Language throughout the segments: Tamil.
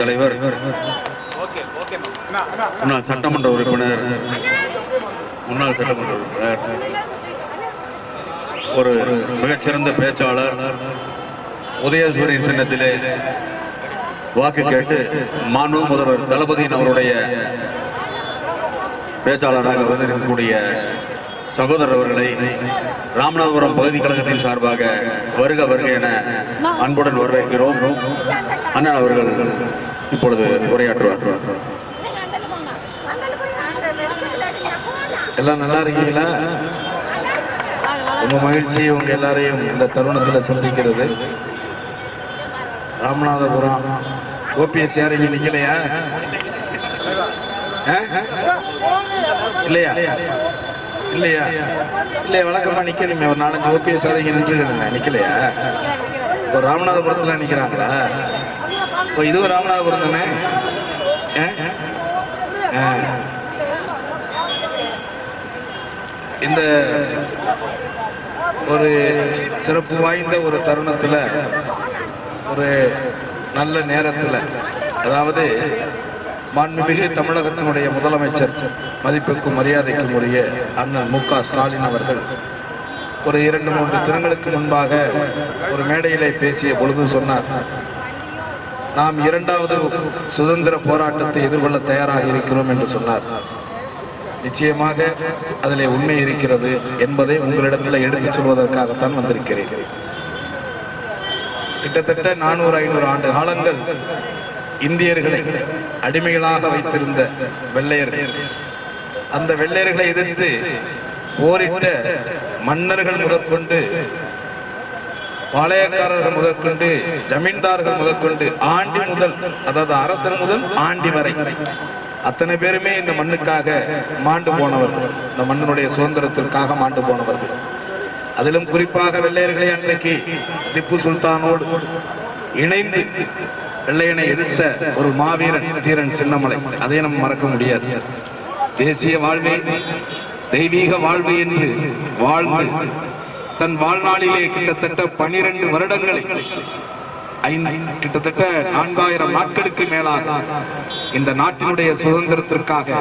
தலைவர். முன்னாள் சட்டமன்ற உறுப்பினர் முன்னாள் சட்டமன்ற உறுப்பினர் ஒரு மிகச்சிறந்த பேச்சாளர் உதயசூரியன் சின்னத்திலே வாக்கு கேட்டு மாண்பு முதல்வர் தளபதியின் அவருடைய பேச்சாளராக வந்திருக்கக்கூடிய சகோதரர் அவர்களை ராமநாதபுரம் பகுதி கழகத்தின் சார்பாக வருக வருக என அன்புடன் வரவேற்கிறோம். அண்ணன் அவர்கள் இப்பொழுது உரையாற்றுவார் எல்லாம் நல்லா இருக்கீங்களா? உங்க மகிழ்ச்சி உங்க எல்லாரையும் இந்த தருணத்தில் சந்திக்கிறது. ராமநாதபுரம். ஓபிஎஸ் யார் இங்க நிக்கலையா? இல்லையா? இல்லையா? இல்லையா வழக்கமா நிக்கணுமே. ஒரு நாலஞ்சு ஓபிஎஸ் இங்க நின்று நிக்கலையா? இப்போ ராமநாதபுரத்துல நிக்கிறாங்களா? இப்போ இதுவும் ராமநாதபுரம் தானே ஆ? ஆ. இந்த ஒரு சிறப்பு வாய்ந்த ஒரு தருணத்தில் ஒரு நல்ல நேரத்தில் அதாவது மாண்புமிகு தமிழகத்தினுடைய முதலமைச்சர் மதிப்புக்கும் மரியாதைக்கும் உரிய அண்ணன் மு க ஸ்டாலின் அவர்கள் ஒரு இரண்டு மூன்று தினங்களுக்கு முன்பாக ஒரு மேடையிலே பேசிய பொழுது சொன்னார் நாம் இரண்டாவது சுதந்திர போராட்டத்தை எதிர்கொள்ள தயாராக இருக்கிறோம் என்று சொன்னார். நிச்சயமாக அதிலே உண்மை இருக்கிறது என்பதை உங்களிடத்தில் எடுத்துச் சொல்வதற்காகத்தான் வந்திருக்கிறேன். கிட்டத்தட்ட நானூறு ஐநூறு ஆண்டு காலங்கள் இந்தியர்களை அடிமைகளாக வைத்திருந்த வெள்ளையர்கள் அந்த வெள்ளையர்களை எதிர்த்து போரிட்ட மன்னர்கள் முதற்கொண்டு பாளையக்காரர்கள் முதற்கொண்டு ஜமீன்தார்கள் முதற்கொண்டு ஆண்டி முதல் அதாவது அரசர் முதல் ஆண்டி வரை. அத்தனை பேருமே இந்த மண்ணுக்காக மாண்டு போனவர்கள் இந்த மண்ணினுடைய சுதந்திரத்திற்காக மாண்டு போனவர்கள் அதிலும் குறிப்பாக வெள்ளையர்களை அன்றைக்கு திப்பு சுல்தானோடு இணைந்து வெள்ளையனை எதிர்த்த ஒரு மாவீரன் தீரன் சின்னமலை. அதை நம்ம மறக்க முடியாது. தேசிய வாழ்வை தெய்வீக வாழ்வு என்று வாழ்ந்து தன் வாழ்நாளிலே கிட்டத்தட்ட பனிரெண்டு வருடங்களை ஐந்து கிட்டத்தட்ட நான்காயிரம் நாட்களுக்கு மேலாக இந்த நாட்டினுடைய சுதந்திரத்திற்காக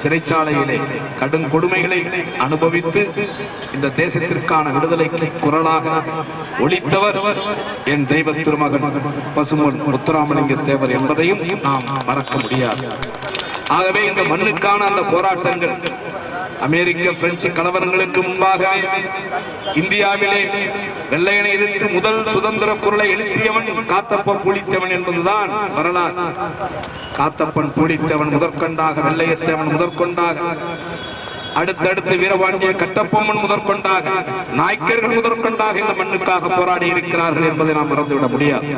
சிறைச்சாலையிலே கடும் கொடுமைகளை அனுபவித்து இந்த தேசத்திற்கான விடுதலைக்கு குரலாக ஒழித்தவர் என் தெய்வ திருமகன் பசுமன் முத்துராமலிங்க தேவர் என்பதையும் நாம் மறக்க முடியாது. ஆகவே இந்த மண்ணுக்கான அந்த போராட்டங்கள் அமெரிக்க பிரெஞ்சு கலவரங்களுக்கு முன்பாகவே இந்தியாவிலே வெள்ளையனை எதிர்த்து முதல் சுதந்திர குரலை எழுப்பியவன் காத்தப்பன் பூலித்தவன் என்பதுதான் வரலாறு. காத்தப்பன் பூலித்தவன் முதற்கொண்டாக வெள்ளையத்தேவன் முதற்கொண்டாக அடுத்தடுத்து வீரபாண்டிய கட்டப்பொம்மன் முதற்கொண்டாக நாய்க்கர்கள் முதற்கொண்டாக இந்த மண்ணுக்காக போராடி இருக்கிறார்கள் என்பதை நாம் மறந்துவிட முடியாது.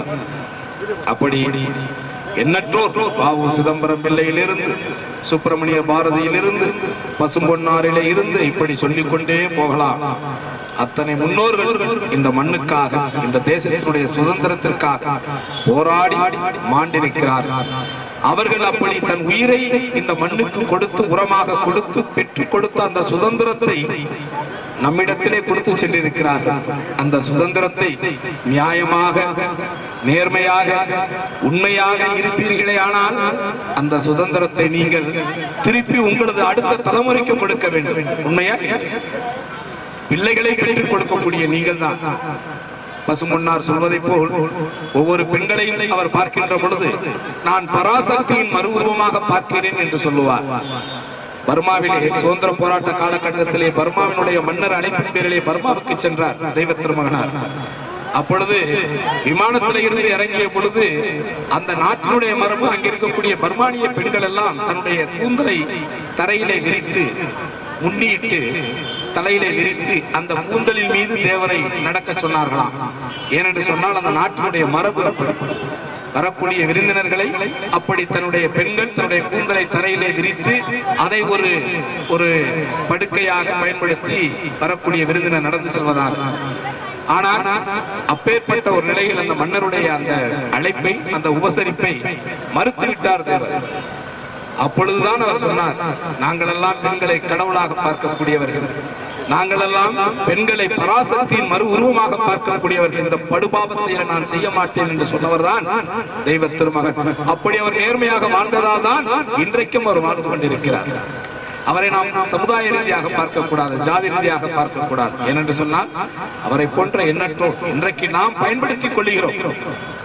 அப்படி எண்ணற்றோர் பாவு சிதம்பரம் பிள்ளையிலிருந்து சுப்பிரமணிய பாரதியிலிருந்து பசும்பொன்னாரிலே இருந்து இப்படி சொல்லிக் கொண்டே போகலாம். அத்தனை முன்னோர்கள் இந்த மண்ணுக்காக இந்த தேசத்தினுடைய சுதந்திரத்திற்காக போராடி மாண்டிருக்கிறார்கள் அவர்கள் அப்படி தன் உயிரை இந்த மண்ணுக்கு கொடுத்து உரமாக கொடுத்து பெற்றுக் கொடுத்த அந்த சுதந்திரத்தை நம்மிடத்திலே கொடுத்து சென்றிருக்கிறார்கள் அந்த சுதந்திரத்தை நியாயமாக நேர்மையாக உண்மையாக இருப்பீர்களே ஆனால் அந்த சுதந்திரத்தை நீங்கள் திருப்பி உங்களது அடுத்த தலைமுறைக்கு கொடுக்க வேண்டும். உண்மையா? பிள்ளைகளை பெற்றுக் கொடுக்கக்கூடிய நீங்கள் தான் பசுமன்னார் சொல்வதை போல் ஒவ்வொரு பெண்களையும் அவர் பார்க்கின்ற பொழுது நான் பராசக்தியின் மறு உருவமாக பார்க்கிறேன் என்று சொல்லுவார். பர்மாவிலே சுதந்திர போராட்ட காலகட்டத்திலே பர்மாவினுடைய மன்னர் அழைப்பின் பேரிலே பர்மாவுக்கு சென்றார் தெய்வ திருமகனார் அப்பொழுது விமானத்தில் இருந்து இறங்கிய பொழுது அந்த நாட்டினுடைய மரபு அங்கிருக்கக்கூடிய பர்மானிய பெண்கள் எல்லாம் தன்னுடைய கூந்தலை தரையிலே விரித்து முன்னிட்டு தலையிலே விரித்து அந்த கூந்தலின் மீது தேவரை நடக்க சொன்னார்களாம் ஏனென்று சொன்னால் அந்த நாட்டினுடைய மரபு அப்படி. வரக்கூடிய விருந்தினர்களை அப்படி தன்னுடைய பெண்கள் தன்னுடைய கூந்தலை தரையிலே விரித்து அதை ஒரு ஒரு படுக்கையாக பயன்படுத்தி வரக்கூடிய விருந்தினர் நடந்து செல்வதாக ஆனால் அப்பேற்பட்ட ஒரு நிலையில் அந்த மன்னருடைய அந்த அழைப்பை அந்த உபசரிப்பை மறுத்து விட்டார் தேவர். அப்பொழுதுதான் அவர் சொன்னார் நாங்கள் எல்லாம் பெண்களை கடவுளாக பார்க்கக்கூடியவர்கள். நாங்கள் எல்லாம் பெண்களை பராசக்தியின் மறு உருவமாக பார்க்கக்கூடியவர்கள். இந்த படுபாப செயலை நான் செய்ய மாட்டேன் என்று சொன்னவர்தான் தெய்வ திருமகன். அப்படி அவர் நேர்மையாக வாழ்ந்ததால் தான் இன்றைக்கும் அவர் வாழ்ந்து கொண்டிருக்கிறார். அவரை நாம் சமுதாய ரீதியாக பார்க்க கூடாது ஜாதி ரீதியாக பார்க்க கூடாது ஏனென்று சொன்னால் அவரை போன்ற எண்ணற்றோர் இன்றைக்கு நாம் பயன்படுத்திக் கொள்கிறோம்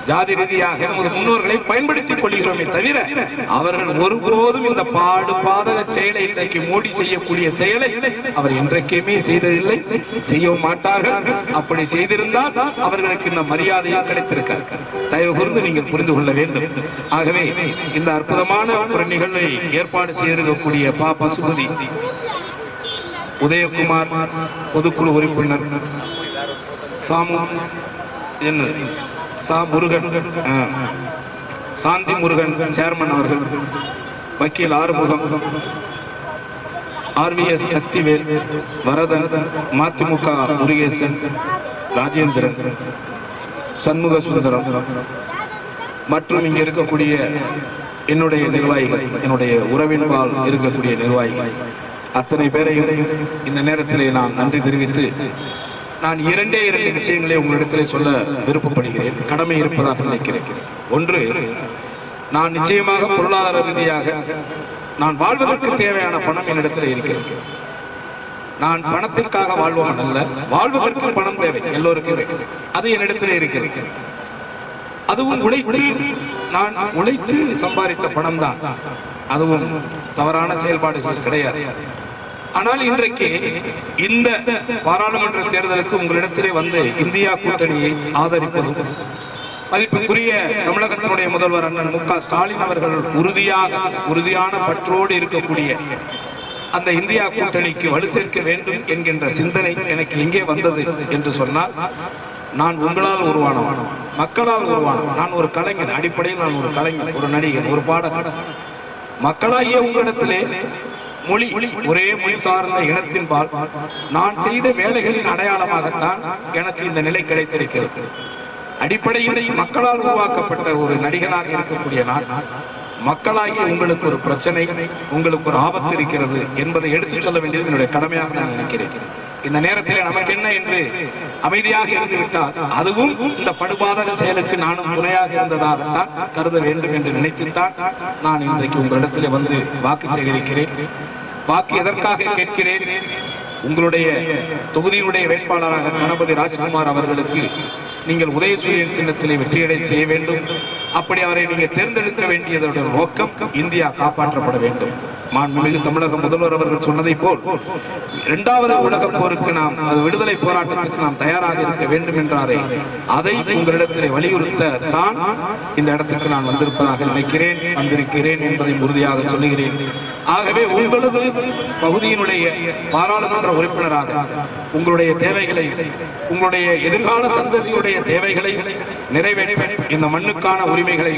ஜாதி ரீதியாக நமது முன்னோர்களை பயன்படுத்திக் கொள்கிறோமே தவிர அவர்கள் ஒருபோதும் இந்த பாடு பாதக செயலை இன்றைக்கு மோடி செய்யக்கூடிய செயலை அவர் என்றைக்குமே செய்ததில்லை. செய்யவும் மாட்டார்கள். அப்படி செய்திருந்தால் அவர்களுக்கு இந்த மரியாதையும் கிடைத்திருக்கார் தயவு கூர்ந்து நீங்கள் புரிந்து கொள்ள வேண்டும். ஆகவே இந்த அற்புதமான ஒரு நிகழ்வை ஏற்பாடு செய்திருக்கக்கூடிய பா பசுபதி உதயகுமார் பொதுக்குழு உறுப்பினர் சாமு என்ன? சா முருகன். சாந்தி முருகன் சேர்மன் அவர்கள். வக்கீல் ஆறுமுகம். ஆர்விஎஸ் சக்திவேல் வரதன் மதிமுக முருகேசன் ராஜேந்திரன் சண்முக சுந்தரம். மற்றும் இங்க இருக்கக்கூடிய என்னுடைய நிர்வாகிகள் என்னுடைய உறவின்பால் இருக்கக்கூடிய நிர்வாகிகள். அத்தனை பேரையும் இந்த நேரத்திலே நான் நன்றி தெரிவித்து நான் இரண்டே இரண்டு விஷயங்களை உங்களிடத்தில் சொல்ல விருப்பப்படுகிறேன் கடமை இருப்பதாக நினைக்கிறேன். ஒன்று நான் நிச்சயமாக பொருளாதார ரீதியாக நான் வாழ்வதற்கு தேவையான பணம் என்னிடத்தில் இருக்கிறேன் நான் பணத்திற்காக வாழ்பவன் அல்ல வாழ்வதற்கு பணம் தேவை எல்லோருக்கும். அது என்னிடத்தில் இருக்கிறது. அதுவும் உழைத்து நான் உழைத்து சம்பாதித்த பணம் தான் அதுவும் தவறான செயல்பாடுகள் கிடையாது. ஆனால் இன்றைக்கு இந்த பாராளுமன்ற தேர்தலுக்கு உங்களிடத்திலே வந்து இந்தியா கூட்டணியை ஆதரிப்பதும் மதிப்புக்குரிய தமிழகத்தினுடைய முதல்வர் அண்ணன் மு க ஸ்டாலின் அவர்கள் உறுதியாக உறுதியான பற்றோடு இருக்கக்கூடிய அந்த இந்தியா கூட்டணிக்கு வலு சேர்க்க வேண்டும் என்கின்ற சிந்தனை எனக்கு எங்கே வந்தது என்று சொன்னால் நான் உங்களால் உருவானவன் மக்களால் உருவானவன். நான் ஒரு கலைஞன் அடிப்படையில் நான் ஒரு கலைஞன் ஒரு நடிகன் ஒரு பாடகன். மக்களாகிய உங்களிடத்திலே மொழி ஒரே மொழி சார்ந்த இனத்தின் பால். நான் செய்த வேலைகளின் அடையாளமாகத்தான் எனக்கு இந்த நிலை கிடைத்திருக்கிறது. அடிப்படையில் மக்களால் உருவாக்கப்பட்ட ஒரு நடிகனாக இருக்கக்கூடிய நான் மக்களாகிய உங்களுக்கு ஒரு பிரச்சனை உங்களுக்கு ஒரு ஆபத்து இருக்கிறது என்பதை எடுத்துச் சொல்ல வேண்டியது என்னுடைய கடமையாக நான் நினைக்கிறேன். இந்த நேரத்தில் நமக்கு என்ன என்று அமைதியாக இருந்து விட்டால் அதுவும் இந்த படுபாதக செயலுக்கு நானும் துணையாக இருந்ததாகத்தான் கருத வேண்டும் என்று நினைத்துத்தான் நான் இன்றைக்கு உங்களிடத்தில் வந்து வாக்கு சேகரிக்கிறேன். வாக்கு எதற்காக கேட்கிறேன்? உங்களுடைய தொகுதியினுடைய வேட்பாளராக கணபதி ராஜ்குமார் அவர்களுக்கு நீங்கள் உதயசூரியன் சின்னத்திலே வெற்றியடை செய்ய வேண்டும். அப்படி அவரை நீங்கள் தேர்ந்தெடுக்க வேண்டியதோட நோக்கம் இந்தியா காப்பாற்றப்பட வேண்டும். மாண்புமிகு தமிழக முதல்வர் அவர்கள் சொன்னதை போல் இரண்டாவது உலகப் போருக்கு நாம் விடுதலை போராட்டத்திற்கு நாம் தயாராக இருக்க வேண்டும் என்றாரே. அதை உங்களிடத்திலே வலியுறுத்த தான் இந்த இடத்துக்கு நான் வந்திருப்பதாக நினைக்கிறேன் வந்திருக்கிறேன் என்பதை உறுதியாக சொல்லுகிறேன். ஆகவே உங்களது பகுதியினுடைய பாராளுமன்ற உறுப்பினராக உங்களுடைய தேவைகளை உங்களுடைய எதிர்கால சந்ததியுடைய தேவைகளை நிறைவேற்ற இந்த மண்ணுக்கான உரிமைகளை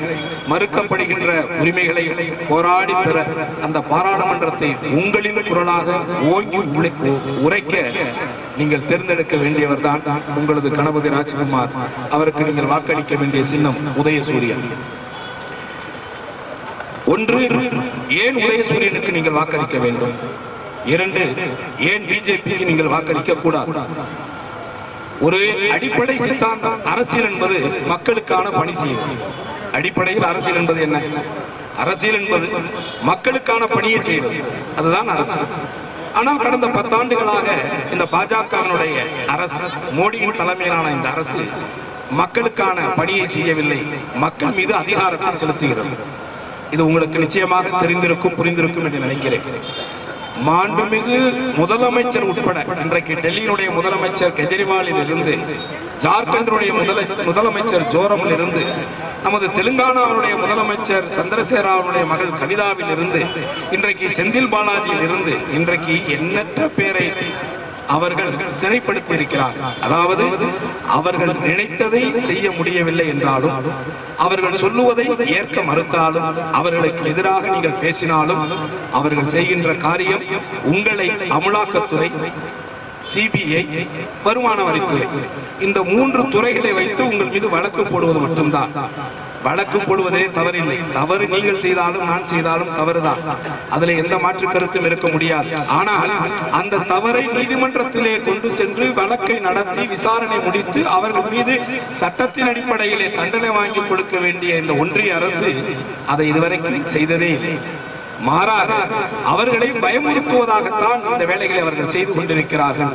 மறுக்கப்படுகின்ற உரிமைகளை போராடி பெற அந்த பாரா பாராளுமன்றத்தை உங்களின் குரலாக ஓங்கி உரைக்க நீங்கள் தேர்ந்தெடுக்க வேண்டியவர் தான் உங்களது கணபதி ராஜ்குமார். அவருக்கு நீங்கள் வாக்களிக்க வேண்டிய சின்னம் உதயசூரியன். ஒன்று ஏன் உதயசூரியனுக்கு நீங்கள் வாக்களிக்க வேண்டும்? இரண்டு ஏன் பிஜேபிக்கு நீங்கள் வாக்களிக்க கூடாது? ஒரு அடிப்படை சித்தாந்தம் அரசியல் என்பது மக்களுக்கான பணி செய்யும். அடிப்படையில் அரசியல் என்பது என்ன? அரசியல் என்பது மக்களுக்கான பணியை செய்வது. அதுதான் அரசியல் ஆனால் கடந்த பத்தாண்டுகளாக இந்த பாஜகவினுடைய அரசு மோடியின் தலைமையிலான இந்த அரசு மக்களுக்கான பணியை செய்யவில்லை. மக்கள் மீது அதிகாரத்தை செலுத்துகிறது. இது உங்களுக்கு நிச்சயமாக தெரிந்திருக்கும் புரிந்திருக்கும் என்று நினைக்கிறேன். மாண்புமிகு முதலமைச்சர் உட்பட இன்றைக்கு டெல்லியினுடைய முதலமைச்சர் கெஜ்ரிவாலில் இருந்து ஜார்க்கண்டினுடைய முதல முதலமைச்சர் ஜோரமில் இருந்து நமது தெலுங்கானாவுடைய முதலமைச்சர் சந்திரசேராவுடைய மகள் கவிதாவில் இருந்து இன்றைக்கு செந்தில் பாலாஜியில் இருந்து இன்றைக்கு எண்ணற்ற பேரை அவர்கள் சிறைப்படுத்தியிருக்கிறார். அதாவது அவர்கள் நினைத்ததை செய்ய முடியவில்லை என்றாலும் அவர்கள் சொல்லுவதை ஏற்க மறுத்தாலும் அவர்களுக்கு எதிராக நீங்கள் பேசினாலும் அவர்கள் செய்கின்ற காரியம் உங்களை அமலாக்கத்துறை சிபிஐ வருமான வரித்துறை இந்த மூன்று துறைகளை வைத்து உங்கள் மீது வழக்கு போடுவது மட்டும்தான். வழக்கு போடுவதே தவறில்லை. தவறு நீங்கள் செய்தாலும் நான் செய்தாலும் தவறுதான். அதுல எந்த மாற்று கருத்தும் இருக்க முடியாது. ஆனால் அந்த தவறை நீதிமன்றத்திலே கொண்டு சென்று வழக்கை நடத்தி விசாரணை முடித்து அவர்கள் மீது சட்டத்தின் அடிப்படையிலே தண்டனை வாங்கி கொடுக்க வேண்டிய இந்த ஒன்றிய அரசு அதை இதுவரைக்கும் செய்ததே இல்லை. மாறாக அவர்களை பயமுறுத்துவதாகத்தான் இந்த வேலைகளை அவர்கள் செய்து கொண்டிருக்கிறார்கள்.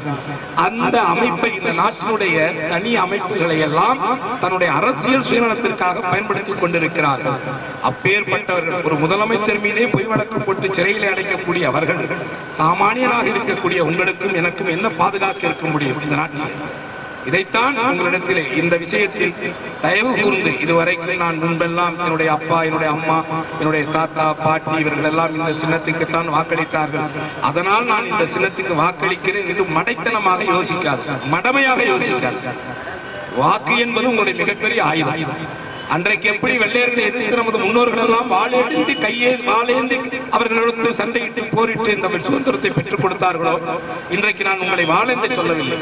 அந்த அமைப்பை இந்த நாட்டினுடைய தனி அமைப்புகளை எல்லாம் தன்னுடைய அரசியல் சுயநலத்திற்காக பயன்படுத்திக் கொண்டிருக்கிறார்கள். அப்பேற்பட்டவர்கள் ஒரு முதலமைச்சர் மீதே பொய் வழக்கு போட்டு சிறையில் அடைக்கக்கூடிய அவர்கள் சாமானியனாக இருக்கக்கூடிய உங்களுக்கும் எனக்கும் என்ன பாதுகாக்க இருக்க முடியும் இந்த நாட்டில்? இதைத்தான் உங்களிடத்திலே இந்த விஷயத்தில் தயவு கூர்ந்து இதுவரைக்கும் நான் முன்பெல்லாம் என்னுடைய அப்பா என்னுடைய அம்மா என்னுடைய தாத்தா பாட்டி இவர்கள் எல்லாம் இந்த சின்னத்துக்குத்தான் வாக்களித்தார்கள். அதனால் நான் இந்த சின்னத்துக்கு வாக்களிக்கிறேன் என்று மடைத்தனமாக யோசிக்காது மடமையாக யோசிக்காது. வாக்கு என்பது உங்களுடைய மிகப்பெரிய ஆயுதம். அன்றைக்கு எப்படி வெள்ளையர்களை எதிர்த்து நமது முன்னோர்கள் எல்லாம் வாழேந்தி கையே வாழேந்தி அவர்களோடு சண்டையிட்டு போரிட்டு இந்த சுதந்திரத்தை பெற்றுக் கொடுத்தார்களோ? இன்றைக்கு நான் உங்களை வாழேந்தி சொல்லவில்லை.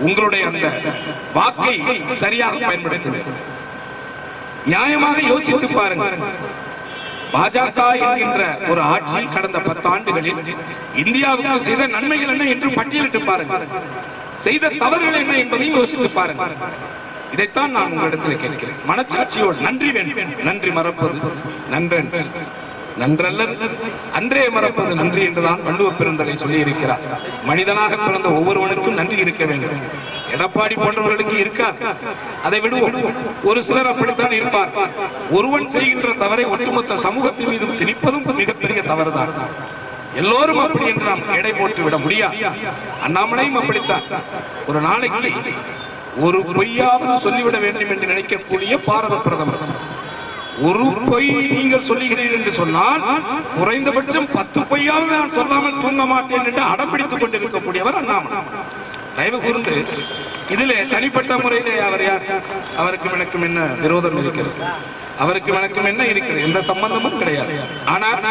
உங்களுடைய அந்த வாக்கை சரியாக பயன்படுத்துங்கள் நியாயமாக யோசித்து பாருங்க பாஜக என்கின்ற ஒரு ஆட்சி கடந்த பத்தாண்டுகளில் இந்தியாவுக்கு செய்த நன்மைகள் என்ன என்று பட்டியலிட்டு பாருங்க செய்த தவறுகள் என்ன என்பதையும் யோசித்து பாருங்க இதைத்தான் நான் உங்களிடத்தில் கேட்கிறேன். மனச்சாட்சியோடு நன்றி வேண்டும். நன்றி மறப்பது நன்றன். நன்றல்லது அன்றே மறப்பது நன்றி என்றுதான் வள்ளுவ பெருந்தகை சொல்லி இருக்கிறார் மனிதனாக பிறந்த ஒவ்வொருவனுக்கும் நன்றி இருக்க வேண்டும். எடப்பாடி போன்றவர்களுக்கு இருக்கா அதை விடுவோம். ஒரு சிலர் அப்படித்தான் இருப்பார். ஒருவன் செய்கின்ற தவறை ஒட்டுமொத்த சமூகத்தின் மீதும் திணிப்பதும் மிகப்பெரிய தவறுதான். எல்லோரும் அப்படி என்று நாம் எடை போட்டு விட முடியாது. அண்ணாமலையும் அப்படித்தான். ஒரு நாளைக்கு ஒரு பொய்யாவது சொல்லிவிட வேண்டும் என்று நினைக்கக்கூடிய பாரத பிரதமர். ஒரு பொய் நீங்கள் சொல்லுகிறீர்கள் என்று சொன்னால் குறைந்தபட்சம் பத்து பொய்யாவது நான் சொல்லாமல் தூங்க மாட்டேன் என்று அடம்பிடித்துக் கொண்டிருக்கக்கூடியவர் அண்ணாமலை. தயவு கூர்ந்து இதிலே தனிப்பட்ட முறையிலே அவர் யார்? அவருக்கும் எனக்கும் என்ன விரோதம் இருக்கிறது? அவருக்கு வணக்கம் என்ன இருக்கிறது? எந்த சம்பந்தமும் கிடையாது. ஆனால்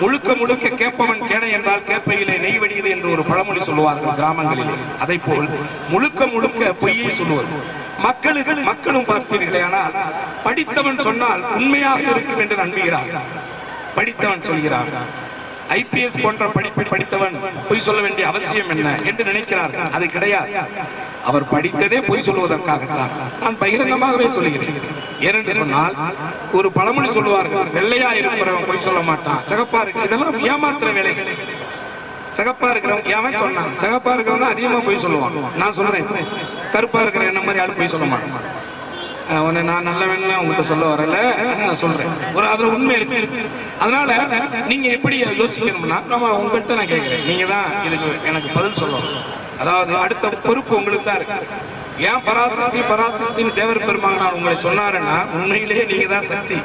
முழுக்க முழுக்க கேட்பவன் கேடை என்றால் கேட்பையிலே நெய் வடியுது என்று ஒரு பழமொழி சொல்லுவார்கள் கிராமங்களிலே. அதை போல் முழுக்க முழுக்க பொய்யை சொல்லுவது மக்களுக்கு மக்களும் பார்த்தீர்களே ஆனால் படித்தவன் சொன்னால் உண்மையாக இருக்கும் என்று நம்புகிறார். படித்தவன் சொல்கிறான் ஐபிஎஸ் போன்ற படிப்பை படித்தவன் பொய் சொல்ல வேண்டிய அவசியம் என்ன? என்று நினைக்கிறார்கள். அது கிடையாது. அவர் படித்ததே பொய் சொல்லுவதற்காகத்தான். நான் பகிரங்கமாகவே சொல்லுகிறேன். ஏனென்று சொன்னால் ஒரு பழமொழி சொல்லுவார்கள் வெள்ளையா இருக்கிறவன் பொய் சொல்ல மாட்டான். சிகப்பா இருக்கு இதெல்லாம் ஏமாத்துற வேலைகள் சிகப்பா இருக்கிறவன் எவன் சொன்னான்? சிகப்பா இருக்கிறவங்க தான் அதிகமா பொய் சொல்லுவான். நான் சொல்றேன் கருப்பா இருக்கிற என்ன மாதிரி ஆள் பொய் சொல்ல மாட்டான்? உன்னை நான் நல்லவன் உங்கள்கிட்ட சொல்ல வரல நான் சொல்றேன். ஒரு அதுல உண்மை இருக்கு. அதனால நீங்க எப்படி யோசிக்கணும்னா நம்ம உங்ககிட்ட நான் கேட்கிறேன் நீங்க தான் இதுக்கு எனக்கு பதில் சொல்லணும் அதாவது அடுத்த பொறுப்பு உங்களுக்கு தான் இருக்கு. ஏன் பராசக்தி பராசக்தின்னு தேவர் பெருமானார் உங்களை சொன்னாருன்னா உண்மையிலேயே நீங்க தான் சக்தி.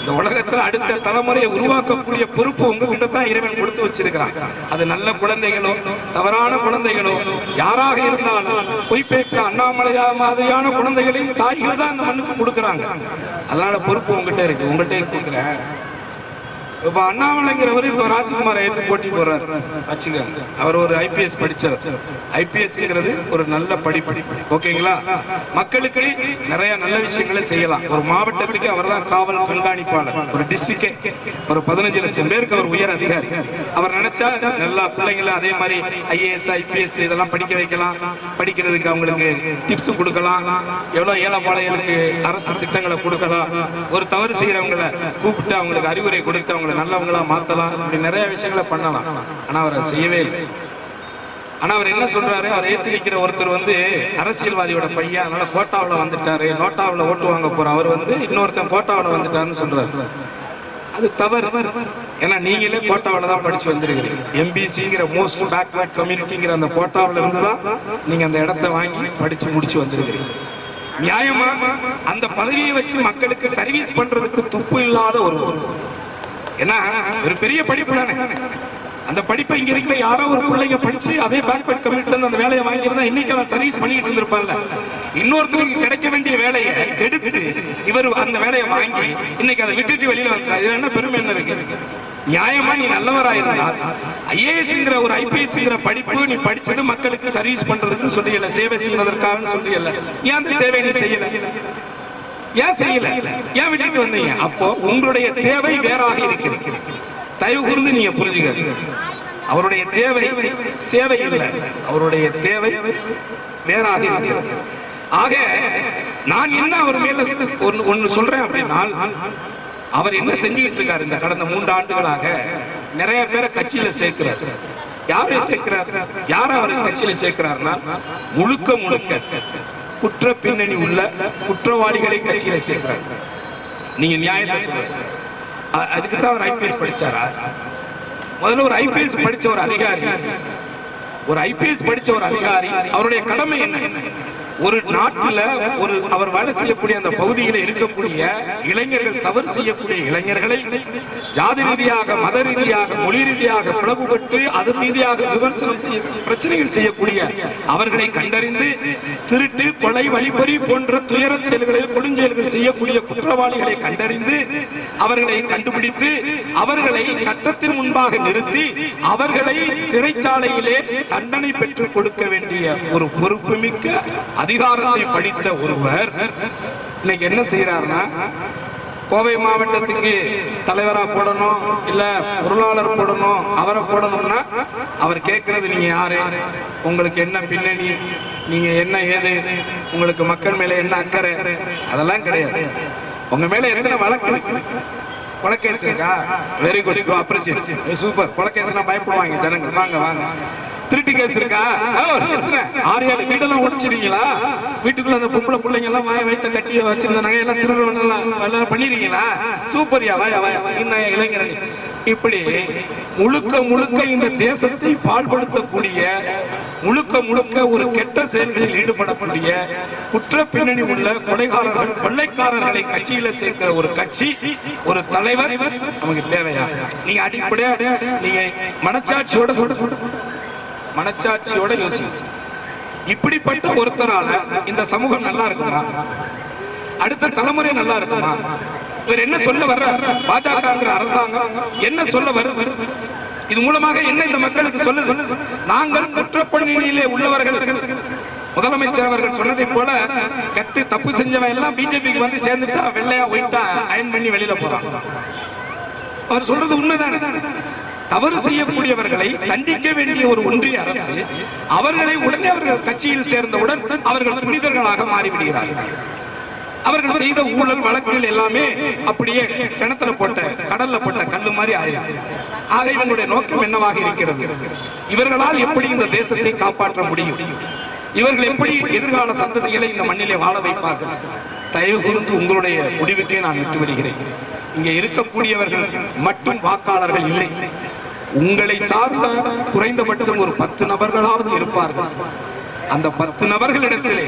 இந்த உலகத்துல அடுத்த தலைமுறையை உருவாக்கக்கூடிய பொறுப்பு உங்ககிட்ட தான் இறைவன் கொடுத்து வச்சிருக்கிறான். அது நல்ல குழந்தைகளோ தவறான குழந்தைகளோ யாராக இருந்தாலும் பொய் பேசுற அண்ணாமலையா மாதிரியான குழந்தைகளையும் தாய்கள் தான் இந்த மண்ணுக்கு கொடுக்குறாங்க. அதனால பொறுப்பு உங்ககிட்ட இருக்கு. உங்கள்கிட்ட கொடுக்குறேன். இப்ப அண்ணாமலைங்கிறவர் இப்ப ராஜ்குமார் எடுத்து போட்டி போறாரு. வச்சுக்கோங்க அவர் ஒரு ஐபிஎஸ் படிச்சவர் ஐபிஎஸ்ங்கிறது ஒரு நல்ல படிப்படி ஓகேங்களா? மக்களுக்கு நிறைய நல்ல விஷயங்களை செய்யலாம். ஒரு மாவட்டத்துக்கு அவர் தான் காவல் கண்காணிப்பாளர். ஒரு டிஸ்ட்ரிக்டே ஒரு பதினஞ்சு லட்சம் பேருக்கு அவர் உயர் அதிகாரி. அவர் நினைச்சா நல்லா பிள்ளைங்களை அதே மாதிரி ஐஏஎஸ் ஐபிஎஸ் இதெல்லாம் படிக்க வைக்கலாம். படிக்கிறதுக்கு அவங்களுக்கு டிப்ஸ் கொடுக்கலாம். எவ்வளவு ஏழைப்பாளையங்களுக்கு அரசு திட்டங்களை கொடுக்கலாம். ஒரு தவறு செய்யறவங்களை கூப்பிட்டு அவங்களுக்கு அறிவுரை கொடுத்து அவங்க அவங்களை நல்லவங்களா மாத்தலாம் இப்படி நிறைய விஷயங்களை பண்ணலாம். ஆனா அவர் செய்யவே இல்லை. ஆனா அவர் என்ன சொல்றாரு? அவர் ஏத்திரிக்கிற ஒருத்தர் வந்து அரசியல்வாதியோட பையன் அதனால கோட்டாவுல வந்துட்டாரு நோட்டாவுல ஓட்டு வாங்க போற அவர் வந்து இன்னொருத்தன் கோட்டாவுல வந்துட்டாருன்னு சொல்றாரு. அது தவறு. ஏன்னா நீங்களே கோட்டாவில் தான் படிச்சு வந்திருக்கிறீங்க. எம்பிசிங்கிற மோஸ்ட் பேக்வேர்ட் கம்யூனிட்டிங்கிற அந்த கோட்டாவில் இருந்து தான் நீங்க அந்த இடத்த வாங்கி படிச்சு முடிச்சு வந்திருக்கிறீங்க. நியாயமா? அந்த பதவியை வச்சு மக்களுக்கு சர்வீஸ் பண்றதுக்கு துப்பு இல்லாத ஒரு ஏன்னா ஒரு பெரிய படிப்பு தானே அந்த படிப்பை இங்க இருக்கிற யாரோ ஒரு பிள்ளைங்க படிச்சு அதே பேக்வர்ட் கம்யூனிட்டில இருந்து அந்த வேலையை வாங்கியிருந்தா இன்னைக்கு அவன் சர்வீஸ் பண்ணிட்டு இருந்திருப்பான்ல. இன்னொருத்தருக்கு கிடைக்க வேண்டிய வேலையை கெடுத்து இவர் அந்த வேலையை வாங்கி இன்னைக்கு அதை விட்டுட்டு வெளியில வந்துட்டார். இது என்ன பெருமை என்ன இருக்கு? நியாயமா நீ நல்லவரா இருந்தால் ஐஏஎஸ்ங்கிற ஒரு ஐபிஎஸ்ங்கிற படிப்பு நீ படிச்சது மக்களுக்கு சர்வீஸ் பண்றதுக்கு சொல்றீங்கல்ல சேவை செய்வதற்காக சொல்றீங்கல்ல ஏன் அந்த சேவை நீ செய்யல? ஏன் செய்யல? ஏன் விட்டுட்டு வந்தீங்க? அப்போ உங்களுடைய தேவை வேறாக இருக்கிறது. தயவு கூர்ந்து நீங்க புரிஞ்சுக்க அவருடைய தேவை சேவை இல்லை. அவருடைய தேவை வேறாக இருக்கிறது. ஆக நான் என்ன அவர் மேல ஒன்னு ஒண்ணு சொல்றேன் அப்படின்னா அவர் என்ன செஞ்சுக்கிட்டு இருக்காரு இந்த கடந்த மூன்று ஆண்டுகளாக? நிறைய பேரை கட்சியில சேர்க்கிறார். யாரை சேர்க்கிறார்? யார் அவர் கட்சியில சேர்க்கிறார்னா முழுக்க முழுக்க குற்ற பின்னணி உள்ள குற்றவாளிகளை கட்சியில சேர்க்கிறார். நீங்க நியாயத்தை சொல்லுங்க. அதுக்கு தான் அவர் ஐபிஎஸ் படிச்சாரா? முதல்ல ஒரு ஐபிஎஸ் படிச்ச ஒரு அதிகாரி ஒரு ஐபிஎஸ் படிச்ச ஒரு அதிகாரி அவருடைய கடமை என்ன? ஒரு நாட்டுல ஒரு அவர் வேலை செய்யக்கூடிய அந்த பகுதியில் இருக்கக்கூடிய இளைஞர்கள் தவறு செய்யக்கூடிய இளைஞர்களை ஜாதி ரீதியாக மத ரீதியாக மொழி ரீதியாக பிளவுபட்டு அதன் ரீதியாக விமர்சனம் செய்ய பிரச்சனைகள் செய்யக்கூடிய அவர்களை கண்டறிந்து திருட்டு கொலை வழிபறி போன்ற துயர செயல்களில் கொடுஞ்செயல்கள் செய்யக்கூடிய குற்றவாளிகளை கண்டறிந்து அவர்களை கண்டுபிடித்து அவர்களை சட்டத்தின் முன்பாக நிறுத்தி அவர்களை சிறைச்சாலையிலே தண்டனை பெற்றுக் கொடுக்க வேண்டிய ஒரு பொறுப்புமிக்க அதிகாரத்தை படித்த ஒருவர் இன்னைக்கு என்ன செய்யறாருன்னா கோவை மாவட்டத்துக்கு தலைவரா போடணும் இல்ல பொருளாளர் போடணும் அவரை போடணும்னா அவர் கேட்கறது நீங்க யாரு? உங்களுக்கு என்ன பின்னணி? நீங்க என்ன ஏது? உங்களுக்கு மக்கள் மேல என்ன அக்கறை? அதெல்லாம் கிடையாது. உங்க மேல எத்தனை வழக்கு இருக்கு? இருக்கா? வெரி குட் அப்ரிசியேட் சூப்பர் கொலைகேஸ்னா பயப்படுவாங்க ஜனங்கள். வாங்க வாங்க. திருட்டு கேஸ் இருக்கா? ஓ, வீடெல்லாம் உடைச்சிருக்கீங்களா வீட்டுக்குள்ள அந்த பொம்பளை பிள்ளைங்க எல்லாம் வாய வைத்த கட்டி வச்சிருந்த நகையெல்லாம் திருடுறவனெல்லாம் பண்ணிருக்கீங்களா சூப்பர்யா வாயா வாயா இந்த இளைஞரணி. இப்படி முழுக்க முழுக்க இந்த தேசத்தை பாழ்படுத்தக்கூடிய முழுக்க முழுக்க ஒரு கெட்ட செயல்களில் ஈடுபடக்கூடிய குற்ற பின்னணி உள்ள கொலைகாரர்கள் கொள்ளைக்காரர்களை கட்சியில சேர்க்கிற ஒரு கட்சி ஒரு தலைவர் நமக்கு தேவையா? நீங்க அடிப்படையா நீங்க மனச்சாட்சியோட சொல்ல மனச்சாட்சியோட யோசிங்க. இப்படிப்பட்ட ஒருத்தரால இந்த சமூகம் நல்லா இருக்குமா? அடுத்த தலைமுறை நல்லா இருக்குமா? இவர் என்ன சொல்ல வர்ற பாஜக அரசாங்கம் என்ன சொல்ல வருது? இது மூலமாக என்ன இந்த மக்களுக்கு சொல்லுது? நாங்கள் குற்றப்பணியிலே உள்ளவர்கள். முதலமைச்சர் அவர்கள் சொன்னதை போல கட்டு தப்பு செஞ்சவன் எல்லாம் பிஜேபிக்கு வந்து சேர்ந்துட்டா வெள்ளையா ஒயிட்டா அயன் பண்ணி வெளியில போறான். அவர் சொல்றது உண்மைதானே? தவறு செய்யக்கூடியவர்களை தண்டிக்க வேண்டிய ஒரு ஒன்றிய அரசு அவர்களை உடனே அவர்கள் கட்சியில் சேர்ந்தவுடன் அவர்கள் புனிதர்களாக மாறிவிடுகிறார்கள். அவர்கள் செய்த ஊழல் வழக்குகள் எல்லாமே அப்படியே கிணத்துல போட்ட கடல்ல போட்ட கல்லு மாதிரி ஆயிரும் ஆக இவங்களுடைய நோக்கம் என்னவாக இருக்கிறது? இவர்களால் எப்படி இந்த தேசத்தை காப்பாற்ற முடியும்? இவர்கள் எப்படி எதிர்கால சந்ததிகளை இந்த மண்ணிலே வாழ வைப்பார்கள்? தயவு கூர்ந்து உங்களுடைய முடிவுக்கே நான் விட்டு விடுகிறேன் இங்கே இருக்கக்கூடியவர்கள் மட்டும் வாக்காளர்கள் இல்லை. உங்களை சார்ந்த குறைந்தபட்சம் ஒரு பத்து நபர்களாவது இருப்பார்கள். அந்த பத்து நபர்களிடத்திலே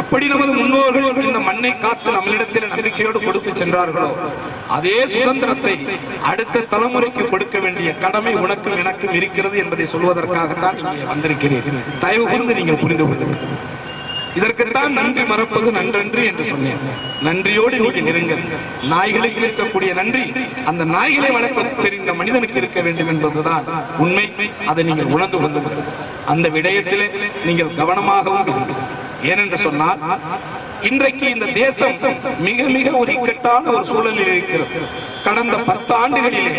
எப்படி நமது முன்னோர்கள் இந்த மண்ணை காத்து நம்மளிடத்தில் நம்பிக்கையோடு கொடுத்து சென்றார்களோ அதே சுதந்திரத்தை அடுத்த தலைமுறைக்கு கொடுக்க வேண்டிய கடமை உனக்கும் எனக்கும் இருக்கிறது என்பதை சொல்வதற்காகத்தான் இங்கே வந்திருக்கிறேன். தயவு கூர்ந்து நீங்கள் புரிந்து கொள்ளுங்கள். இதற்குத்தான் நன்றி மறப்பது நன்றன்று என்று சொன்னேன். நன்றியோடு நீங்க நெருங்கள் நாய்களுக்கு இருக்கக்கூடிய நன்றி அந்த நாய்களை வளர்க்க தெரிந்த மனிதனுக்கு இருக்க வேண்டும் என்பதுதான் உண்மை. அதை நீங்கள் உணர்ந்து கொள்ளுங்கள். அந்த விடயத்திலே நீங்கள் கவனமாகவும் இருங்கள். ஏனென்று சொன்னால் இன்றைக்கு இந்த தேசம் மிக மிக ஒரு இக்கட்டான ஒரு சூழலில் இருக்கிறது. கடந்த பத்து ஆண்டுகளிலே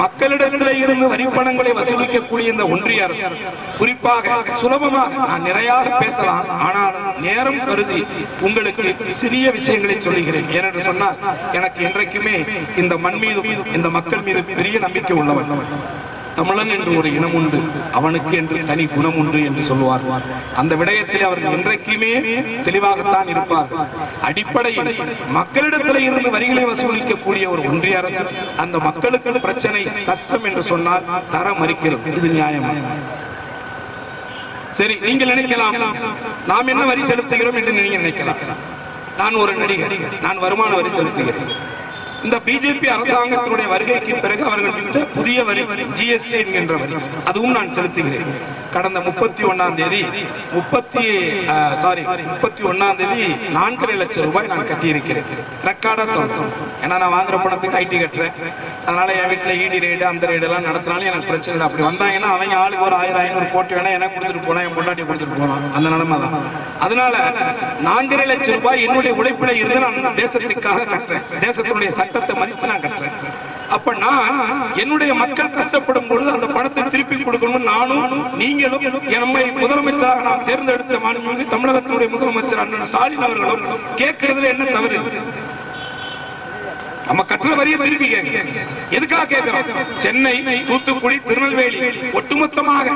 மக்களிடத்தில் இருந்து வரி பணங்களை வசூலிக்கக்கூடிய இந்த ஒன்றிய அரசு குறிப்பாக சுலபமாக நான் நிறைய பேசலாம் ஆனால் நேரம் கருதி உங்களுக்கு சிறிய விஷயங்களை சொல்லுகிறேன். ஏனென்று சொன்னால் எனக்கு என்றைக்குமே இந்த மண் மீதும் இந்த மக்கள் மீது பெரிய நம்பிக்கை உள்ளவன். தமிழன் என்று ஒரு இனம் உண்டு. அவனுக்கு என்று தனி குணம் உண்டு என்று சொல்லுவார் அந்த விடயத்தில் அவர்கள் இன்றைக்குமே தெளிவாகத்தான் இருப்பார். அடிப்படையில் மக்களிடத்தில் இருந்து வரிகளை வசூலிக்கக்கூடிய ஒரு ஒன்றிய அரசு அந்த மக்களுக்கு பிரச்சனை கஷ்டம் என்று சொன்னால் தர மறுக்கிறது. இது நியாயமா? சரி நீங்கள் நினைக்கலாம். நாம் என்ன வரி செலுத்துகிறோம் என்று நீங்க நினைக்கலாம். நான் ஒரு நடிகர். நான் வருமான வரி செலுத்துகிறேன். இந்த பிஜேபி அரசாங்கத்தினுடைய வருகைக்கு பிறகு அவர்கள் விட்ட புதிய வரி ஜிஎஸ்டி என்கின்ற வரி அதுவும் நான் செலுத்துகிறேன். கடந்த முப்பத்தி ஒன்னாம் தேதி முப்பத்தி சாரி முப்பத்தி ஒன்னாம் தேதி நான்கரை லட்சம் ரூபாய் நான் கட்டியிருக்கிறேன். ரெக்கார்டா சொல்றேன். ஏன்னா நான் வாங்குற பணத்துக்கு ஐடி கட்டுறேன். அதனால என் வீட்டுல ஈடி ரைடு அந்த ரைடு எல்லாம் நடத்தினாலும் எனக்கு பிரச்சனை இல்லை. அப்படி வந்தாங்கன்னா அவங்க ஆளுக்கு ஒரு ஆயிரம் ஐநூறு கோட்டி வேணா எனக்கு கொடுத்துட்டு போனா என் பொண்டாட்டி கொடுத்துட்டு போனான் அந்த நிலைமை தான். அதனால நான்கரை லட்சம் ரூபாய் என்னுடைய உழைப்பில இருந்து நான் தேசத்துக்காக கட்டுறேன். தேசத்தினுடைய சட்டத்தை மதித்து நான் கட்டுறேன். அப்ப நான் என்னுடைய மக்கள் கஷ்டப்படும் பொழுது அந்த பணத்தை திருப்பி கொடுக்கணும் நானும் நீங்களும் நம்மை முதலமைச்சராக நாம் தேர்ந்தெடுத்த மாண்புமிகு தமிழகத்தினுடைய முதலமைச்சர் அண்ணன் ஸ்டாலின் அவர்களும் கேட்கறதுல என்ன தவறு? இருக்கு நம்ம கட்டுற வரிய திருப்பி கேட்கிறோம். எதுக்காக கேட்கிறோம்? சென்னை தூத்துக்குடி திருநெல்வேலி ஒட்டுமொத்தமாக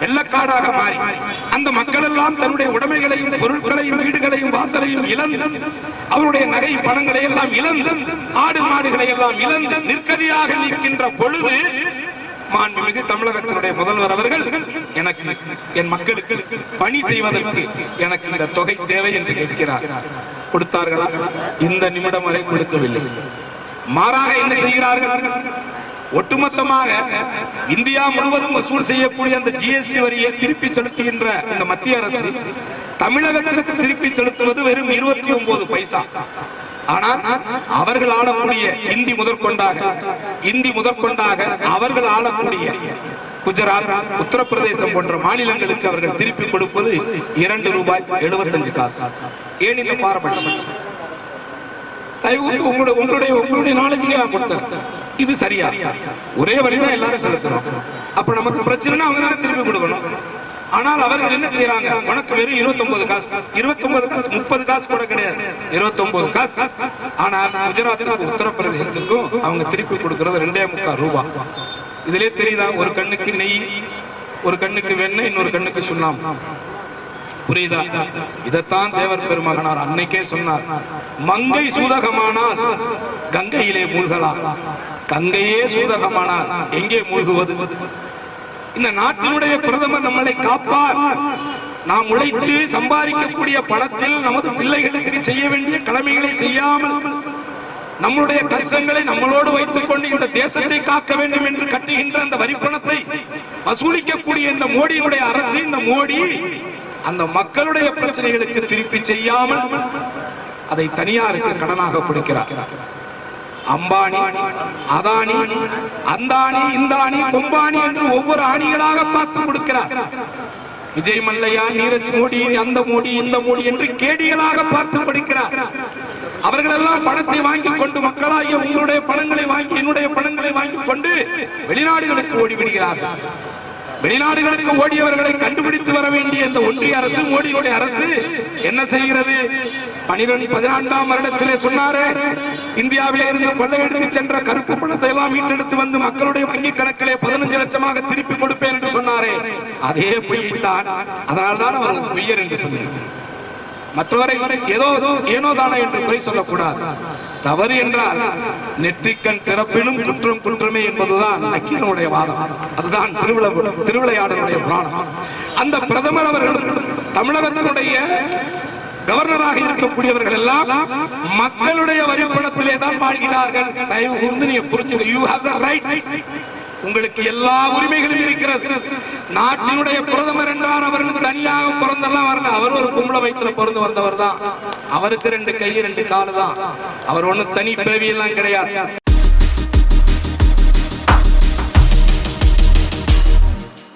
வெள்ளக்காடாக மாறி அந்த மக்கள் எல்லாம் தன்னுடைய உடைமைகளையும் பொருட்களையும் வீடுகளையும் வாசலையும் இழந்து அவருடைய நகை பணங்களை எல்லாம் இழந்து ஆடு மாடுகளை எல்லாம் இழந்து நிற்கதியாக நிற்கின்ற பொழுது மாண்புமிகு தமிழகத்தினுடைய முதல்வர் அவர்கள் எனக்கு என் மக்களுக்கு பணி செய்வதற்கு எனக்கு இந்த தொகை தேவை என்று கேட்கிறார். கொடுத்தார்களா? இந்த நிமிடம் வரை கொடுக்கவில்லை. மாறாக என்ன செய்கிறார்கள்? ஒட்டுமொத்தமாக இந்தியா முழுவதும் வசூல் செய்யக்கூடிய அந்த ஜிஎஸ்டி வரியை திருப்பி செலுத்துகின்ற இந்த மத்திய அரசு தமிழகத்திற்கு திருப்பி செலுத்துவது வெறும் இருபத்தி ஒன்பது பைசா. ஆனால் அவர்கள் ஆளக்கூடிய இந்தி முதற்கொண்டாக இந்தி முதற்கொண்டாக அவர்கள் ஆளக்கூடிய குஜராத் உத்தரப்பிரதேசம் போன்ற மாநிலங்களுக்கு அவர்கள் திருப்பி கொடுப்பது இரண்டு ரூபாய் எழுபத்தஞ்சு காசு. ஏன் இந்த பாரபட்சம்? தயவு கூர்ந்து உங்களுடைய உங்களுடைய உங்களுடைய நாலேஜுக்கு நான் கொடுத்தேன் இது சரியா? ஒரே வழிதான் எல்லாரும் செலுத்தணும். அப்ப நமக்கு பிரச்சனைனா அவங்க தானே திருப்பி கொடுக்கணும். ஆனால் அவர்கள் என்ன செய்யறாங்க உனக்கு வெறும் 29 காசு. 29 காசு முப்பது காசு கூட கிடையாது. 29 காசு. ஆனால் குஜராத்துக்கும் உத்தரப்பிரதேசத்துக்கும் அவங்க திருப்பி கொடுக்கறது ரெண்டே முக்கால் ரூபா. இதுலயே தெரியுதா? ஒரு கண்ணுக்கு நெய் ஒரு கண்ணுக்கு வெண்ணெய் இன்னொரு கண்ணுக்கு சுண்ணாம்பு. புரியுதா? இதைத்தான் தேவர் பெருமகனார் அன்னைக்கே சொன்னார். மங்கை சூதகமானால் கங்கையிலே மூழ்கலாம். கங்கையே சூதகமானால் எங்கே மூழ்குவது? இந்த நாட்டினுடைய பிரதமர் நம்மளை காப்பார். நாம் உழைத்து சம்பாதிக்கக்கூடிய பணத்தில் நமது பிள்ளைகளுக்கு செய்ய வேண்டிய கடமைகளை செய்யாமல் நம்மளுடைய கஷ்டங்களை நம்மளோடு வைத்துக் கொண்டு இந்த தேசத்தை காக்க வேண்டும் என்று கட்டுகின்ற அந்த வரி பணத்தை வசூலிக்கக்கூடிய இந்த மோடியினுடைய அரசு இந்த மோடி அந்த மக்களுடைய பிரச்சனைகளுக்கு திருப்பி செய்யாமல் அதை தனியாருக்கு கடனாக கொடுக்கிறார். அம்பானி அதானி அந்தானி இந்தானி கொம்பானி என்று ஒவ்வொரு ஆணிகளாக பார்த்து கொடுக்கிறார். விஜய் மல்லையா நீரஜ் மோடி அந்த மோடி இந்த மோடி என்று கேடிகளாக பார்த்து கொடுக்கிறார் அவர்கள் எல்லாம் பணத்தை வாங்கி கொண்டு மக்களாகிய உங்களுடைய பணங்களை வாங்கி என்னுடைய பணங்களை வாங்கி கொண்டு வெளிநாடுகளுக்கு ஓடிவிடுகிறார்கள். வெளிநாடுகளுக்கு ஓடியவர்களை கண்டுபிடித்து வர வேண்டிய இந்த ஒன்றிய அரசு மோடியுடைய அரசு என்ன செய்கிறது? பனிரெண்டு பதினான்காம் வருடத்திலே சொன்னாரே இந்தியாவிலே இருந்து கொள்ளையடித்து சென்ற கருப்பு பணத்தை எல்லாம் மீட்டெடுத்து வந்து மக்களுடைய வங்கி கணக்கிலே பதினஞ்சு லட்சமாக திருப்பி கொடுப்பேன் என்று சொன்னாரே. அதே பொய்யைத்தான் அதனால்தான் அவர் பொய்யர் என்று சொன்னார். மற்றவரை ஏதோ ஏனோ தானோ என்று குறை சொல்லக்கூடாது. தவறு என்றால் நெற்றிக்கண் திறப்பினும் குற்றம் குற்றமே என்பதுதான் நக்கீரனுடைய வாதம். அதுதான் திருவிழா திருவிளையாடலுடைய புராணம். அந்த பிரதமர் அவர்கள் தமிழகத்தினுடைய கவர்னராக இருக்கக்கூடியவர்கள் எல்லாம் மக்களுடைய வரிப்பணத்திலே தான் வாழ்கிறார்கள். தயவு கூர்ந்து நீங்க புரிஞ்சு யூ ஹேவ் த ரைட் உங்களுக்கு எல்லா உரிமைகளும் இருக்கிறது. நாட்டினுடைய பிரதமர் என்றார். அவர்கள் தனியாக பிறந்தெல்லாம் வரல. அவர் ஒரு கும்பல வயிற்றுல பிறந்து வந்தவர் தான். அவருக்கு ரெண்டு கை ரெண்டு காலு தான். அவர் ஒன்னும் தனி பிறவி எல்லாம் கிடையாது.